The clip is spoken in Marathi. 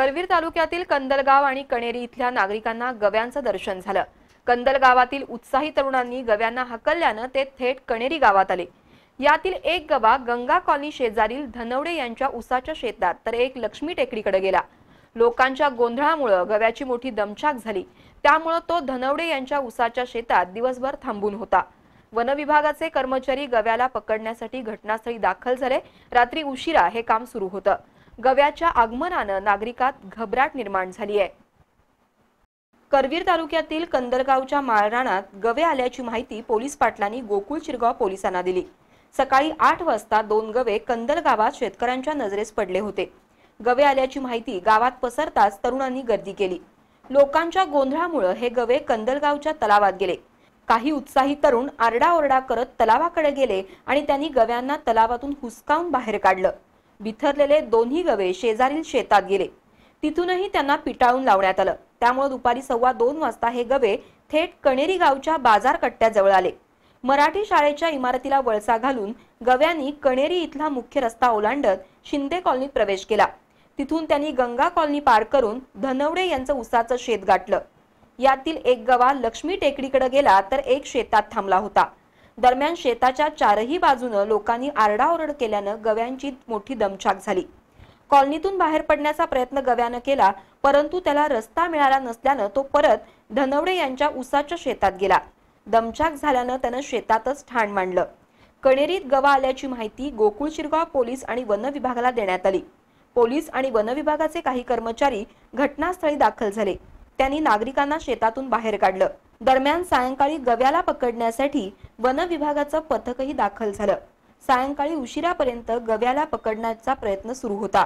करवीर तालुक्यातील कंदलगाव आणि कणेरी इथल्या नागरिकांना गव्यांचं दर्शन झालं. कंदल गावातील उत्साही तरुणांनी गव्यांना हकलल्यानं ते थेट कणेरी गावात आले. यातील एक गवा गंगा कॉलनी शेजारील धनवडे यांच्या उसाच्या शेतात तर एक लक्ष्मी टेकडीकडे गेला. लोकांच्या गोंधळामुळं गव्याची मोठी दमछाक झाली. त्यामुळं तो धनवडे यांच्या उसाच्या शेतात दिवसभर थांबून होता. वनविभागाचे कर्मचारी गव्याला पकडण्यासाठी घटनास्थळी दाखल झाले. रात्री उशिरा हे काम सुरू होतं. गव्याच्या आगमनानं नागरिकात घबराट निर्माण झाली आहे. करवीर तालुक्यातील कंदरगावच्या माळराणात गवे आल्याची माहिती पोलीस पाटलांनी गोकुळ चिरगाव पोलिसांना दिली. सकाळी आठ वाजता दोन गवे कंदरगावात शेतकऱ्यांच्या नजरेस पडले होते. गवे आल्याची माहिती गावात पसरताच तरुणांनी गर्दी केली. लोकांच्या गोंधळामुळे हे गवे कंदलगावच्या तलावात गेले. काही उत्साही तरुण आरडाओरडा करत तलावाकडे गेले आणि त्यांनी गव्यांना तलावातून हुसकावून बाहेर काढलं. बिथरलेले दोन्ही गवे शेजारील शेतात गेले. तिथूनही त्यांना पिटाळून लावण्यात आलं. त्यामुळे दुपारी सव्वा दोन वाजता हे गवे थेट कणेरी गावच्या बाजार कट्ट्याजवळ आले. मराठी शाळेच्या इमारतीला वळसा घालून गव्यांनी कणेरी इथला मुख्य रस्ता ओलांडत शिंदे कॉलनीत प्रवेश केला. तिथून त्यांनी गंगा कॉलनी पार करून धनवडे यांचं उसाचं शेत गाठलं. यातील एक गवा लक्ष्मी टेकडीकडे गेला तर एक शेतात थांबला होता. दरम्यान शेताच्या चारही बाजूनं लोकांनी आरडाओरड केल्यानं गव्यांची मोठी दमछाक झाली. कॉलनीतून बाहेर पडण्याचा प्रयत्न गव्यानं केला परंतु त्याला रस्ता मिळाला नसल्यानं तो परत धनवडे यांच्या उसाच्या शेतात गेला. दमछाक झाल्यानं त्यानं शेतातच ठाण मांडलं. कणेरीत गवा आल्याची माहिती गोकुळ शिरगाव पोलीस आणि वन विभागाला देण्यात आली. पोलीस आणि वन विभागाचे काही कर्मचारी घटनास्थळी दाखल झाले. त्यांनी नागरिकांना शेतातून बाहेर काढलं. दरम्यान सायंकाळी गव्याला पकडण्यासाठी वन विभागाचं पथकही दाखल झालं. सायंकाळी उशिरापर्यंत गव्याला पकडण्याचा प्रयत्न सुरू होता.